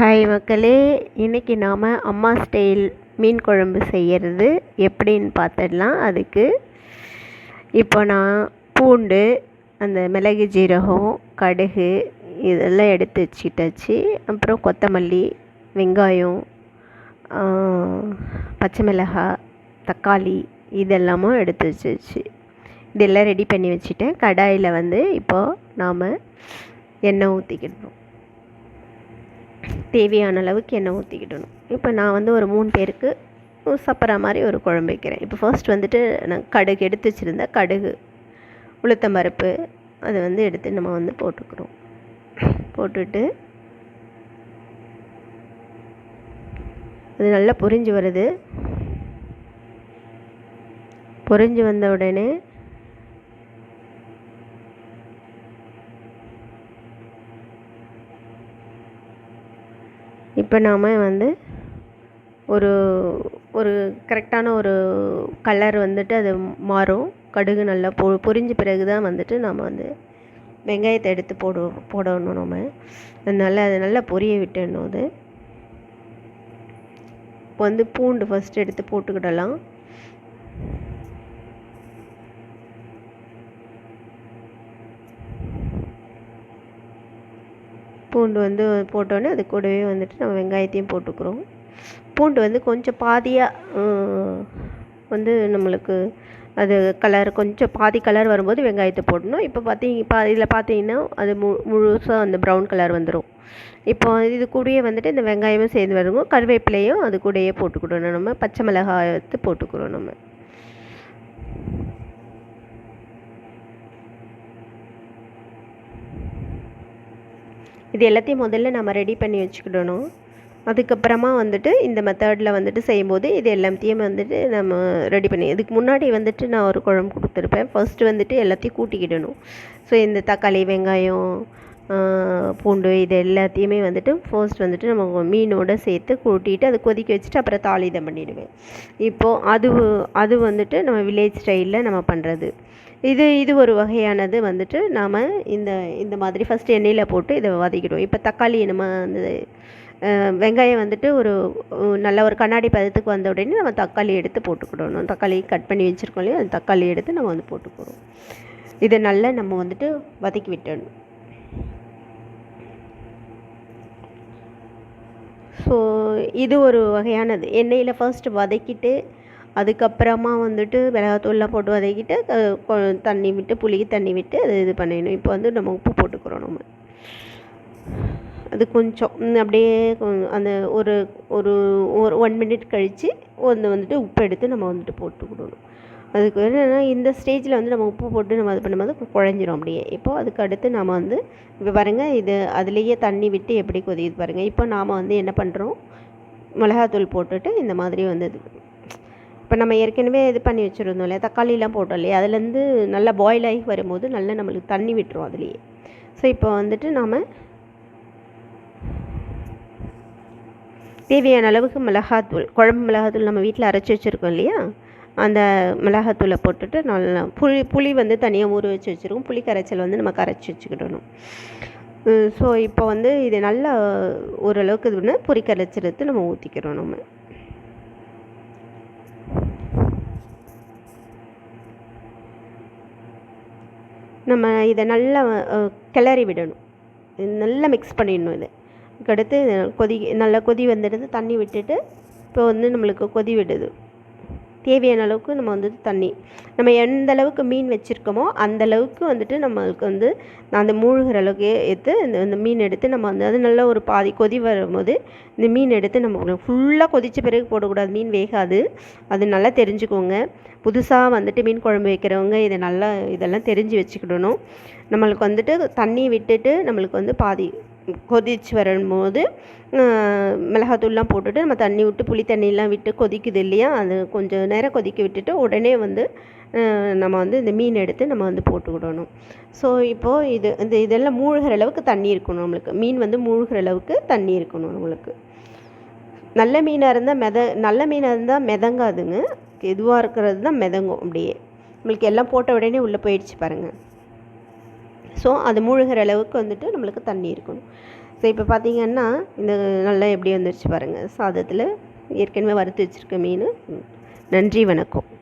Hi மக்களே இன்றைக்கி நாம் அம்மா ஸ்டைல் மீன் குழம்பு செய்கிறது எப்படின்னு பார்த்துடலாம் அதுக்கு இப்போ நான் பூண்டு அந்த மிளகு ஜீரகம் கடுகு இதெல்லாம் எடுத்து வச்சுட்டாச்சு. அப்புறம் கொத்தமல்லி வெங்காயம் பச்சை மிளகாய் தக்காளி இதெல்லாமும் எடுத்து வச்சுச்சு. இதெல்லாம் ரெடி பண்ணி வச்சுட்டேன். கடாயில் வந்து இப்போது நாம் எண்ணெய் ஊற்றிக்கிடணும் தேவையான அளவுக்கு எண்ணெய் ஊற்றிக்கிடணும் இப்போ நான் வந்து ஒரு மூணு பேருக்கு சாப்பிட்ற மாதிரி ஒரு குழம்பு வைக்கிறேன். இப்போ ஃபர்ஸ்ட் வந்துட்டு நான் கடுகு எடுத்து வச்சுருந்தேன் கடுகு உளுத்தம்பருப்பு அதை வந்து எடுத்து நம்ம வந்து போட்டுக்கிறோம். போட்டுட்டு அது நல்லா பொரிஞ்சு வருது. பொரிஞ்சு வந்த உடனே இப்போ நாம் வந்து ஒரு ஒரு கரெக்டான ஒரு கலர் வந்துட்டு அது மாறும். கடுகு நல்லா பொ பொரிஞ்ச பிறகு தான் வந்துட்டு நாம் வந்து வெங்காயத்தை எடுத்து போடு போடணும் நம்ம அதனால் அது நல்லா பொரிய விட்டுடணும் அது. இப்போ வந்து பூண்டு ஃபஸ்ட்டு எடுத்து போட்டுக்கிடலாம். பூண்டு வந்து போட்டோன்னே அது கூடவே வந்துட்டு நம்ம வெங்காயத்தையும் போட்டுக்கிறோம். பூண்டு வந்து கொஞ்சம் பாதியாக வந்து நம்மளுக்கு அது கலர் கொஞ்சம் பாதி கலர் வரும்போது வெங்காயத்தை போடணும். இப்போ பார்த்தீங்க இப்போ இதில் பார்த்தீங்கன்னா அது மு முழுசாக அந்த ப்ரௌன் கலர் வந்துடும் இப்போ இது கூடயே வந்துட்டு இந்த வெங்காயமும் சேர்ந்து வருவோம் கருவேப்பிலையும் அது கூடயே போட்டுக்கிடணும் நம்ம. பச்சை மிளகாய் எடுத்து போட்டுக்கிறோம் நம்ம. இது எல்லாத்தையும் முதல்ல நம்ம ரெடி பண்ணி வச்சுக்கிடணும். அதுக்கப்புறமா வந்துட்டு இந்த மெத்தடில் வந்துட்டு செய்யும்போது இது எல்லாத்தையும் வந்துட்டு நம்ம ரெடி பண்ணி இதுக்கு முன்னாடி வந்துட்டு நான் ஒரு குழம்பு கொடுத்துருப்பேன். ஃபர்ஸ்ட்டு வந்துட்டு எல்லாத்தையும் கூட்டிக்கிடணும். ஸோ இந்த தக்காளி வெங்காயம் பூண்டு இது எல்லாத்தையுமே வந்துட்டு ஃபர்ஸ்ட் வந்துட்டு நம்ம மீனோட சேர்த்து கூட்டிட்டு அதை கொதிக்க வச்சுட்டு அப்புறம் தாளிதம் பண்ணிவிடுவேன் இப்போது அது அது வந்துட்டு நம்ம வில்லேஜ் ஸ்டைலில் நம்ம பண்ணுறது இது இது ஒரு வகையானது வந்துட்டு நாம் இந்த இந்த மாதிரி ஃபஸ்ட்டு எண்ணெயில் போட்டு இதை வதக்கிடுவோம். இப்போ தக்காளி நம்ம அந்த வெங்காயம் வந்துட்டு ஒரு நல்ல ஒரு கண்ணாடி பதத்துக்கு வந்த உடனே நம்ம தக்காளி எடுத்து போட்டுக்கிடணும். தக்காளி கட் பண்ணி வச்சுருக்கோம் இல்லையா? அந்த தக்காளி எடுத்து நம்ம வந்து போட்டுக்கிறோம் இதை நல்லா நம்ம வந்துட்டு வதக்கி விட்டணும். ஸோ இது ஒரு வகையானது. எண்ணெயில் ஃபஸ்ட்டு வதக்கிட்டு அதுக்கப்புறமா வந்துட்டு மிளகாத்தூள்லாம் போட்டு வதக்கிட்டு தண்ணி விட்டு புளிக்கு தண்ணி விட்டு அது இது பண்ணிடணும். இப்போ வந்து நம்ம உப்பு போட்டுக்கிறோம் நம்ம. அது கொஞ்சம் அப்படியே அந்த ஒரு ஒரு ஒரு ஒன் மினிட் கழித்து வந்து வந்துட்டு உப்பு எடுத்து நம்ம வந்துட்டு போட்டுக்கிடணும் அதுக்கு என்னென்னா இந்த ஸ்டேஜில் வந்து நம்ம உப்பு போட்டு நம்ம இது பண்ணும்போது குழஞ்சிரும் அப்படியே. இப்போ அதுக்கு அடுத்து நாம் வந்து இப்போ பாருங்கள் இது அதுலேயே தண்ணி விட்டு எப்படி கொதிக்குது பாருங்கள் இப்போ நாம் வந்து என்ன பண்ணுறோம் மிளகாத்தூள் போட்டுட்டு இந்த மாதிரி வந்து இப்போ நம்ம ஏற்கனவே இது பண்ணி வச்சுருந்தோம் இல்லையா? தக்காளிலாம் போட்டோம் இல்லையா? அதுலேருந்து நல்லா பாயில் ஆகி வரும்போது நல்லா நம்மளுக்கு தண்ணி விட்டுரும் அதுலேயே. ஸோ இப்போ வந்துட்டு நாம் தேவையான அளவுக்கு மிளகாத்தூள் குழம்பு மிளகாத்தூள் நம்ம வீட்டில் அரைச்சி வச்சுருக்கோம் இல்லையா? அந்த மிளகாத்தூளை போட்டுட்டு நல்லா புளி புளி வந்து தனியாக ஊற வச்சு வச்சுருக்கோம் புளி கரைச்சல் வந்து நம்ம கரைச்சி வச்சுக்கிடணும். ஸோ இப்போ வந்து இது நல்லா ஓரளவுக்கு இது பண்ண பொறி கரைச்சல் எடுத்து நம்ம ஊற்றிக்கிறோம் நம்ம. நம்ம இதை நல்லா கிளறி விடணும். நல்லா மிக்ஸ் பண்ணிடணும் இது. அதுக்கடுத்து கொதி நல்லா கொதி வந்துடுது தண்ணி விட்டுட்டு இப்போ வந்து நம்மளுக்கு கொதி விடுது. தேவையான அளவுக்கு நம்ம வந்து தண்ணி நம்ம எந்த அளவுக்கு மீன் வச்சுருக்கோமோ அந்த அளவுக்கு வந்துட்டு நம்மளுக்கு வந்து அந்த மூழ்கிற அளவுக்கு எடுத்து இந்த இந்த மீன் எடுத்து நம்ம வந்து அது நல்லா ஒரு பாதி கொதி வரும்போது இந்த மீன் எடுத்து நம்ம ஃபுல்லாக கொதித்த பிறகு போடக்கூடாது. மீன் வேகாது. அது நல்லா தெரிஞ்சுக்கோங்க. புதுசாக வந்துட்டு மீன் குழம்பு வைக்கிறவங்க இதை நல்லா இதெல்லாம் தெரிஞ்சு வச்சுக்கிடணும். நம்மளுக்கு வந்துட்டு தண்ணி விட்டுட்டு நம்மளுக்கு வந்து பாதி கொதிச்சு வரும்போது மிளகாத்தூள்லாம் போட்டுட்டு நம்ம தண்ணி விட்டு புளி தண்ணியெலாம் விட்டு கொதிக்குது இல்லையா? அது கொஞ்சம் நேரம் கொதிக்க விட்டுட்டு உடனே வந்து நம்ம வந்து இந்த மீன் எடுத்து நம்ம வந்து போட்டு விடணும் ஸோ இப்போது இது இந்த இதெல்லாம் மூழ்கிற அளவுக்கு தண்ணி இருக்கணும் நம்மளுக்கு. மீன் வந்து மூழ்கிற அளவுக்கு தண்ணி இருக்கணும் நம்மளுக்கு. நல்ல மீனாக இருந்தால் மெத நல்ல மீனாக இருந்தால் மிதங்காதுங்க. எதுவாக இருக்கிறது தான் மிதங்கும் அப்படியே. நம்மளுக்கு எல்லாம் போட்ட உடனே உள்ளே போயிடுச்சு பாருங்கள் ஸோ அது மூழ்கிற அளவுக்கு வந்துட்டு நம்மளுக்கு தண்ணி இருக்கணும். ஸோ இப்போ பார்த்தீங்கன்னா இந்த நல்லா எப்படி வந்துருச்சு பாருங்கள் சாதத்தில் ஏற்கனவே வறுத்து வச்சுருக்க மீன். நன்றி வணக்கம்.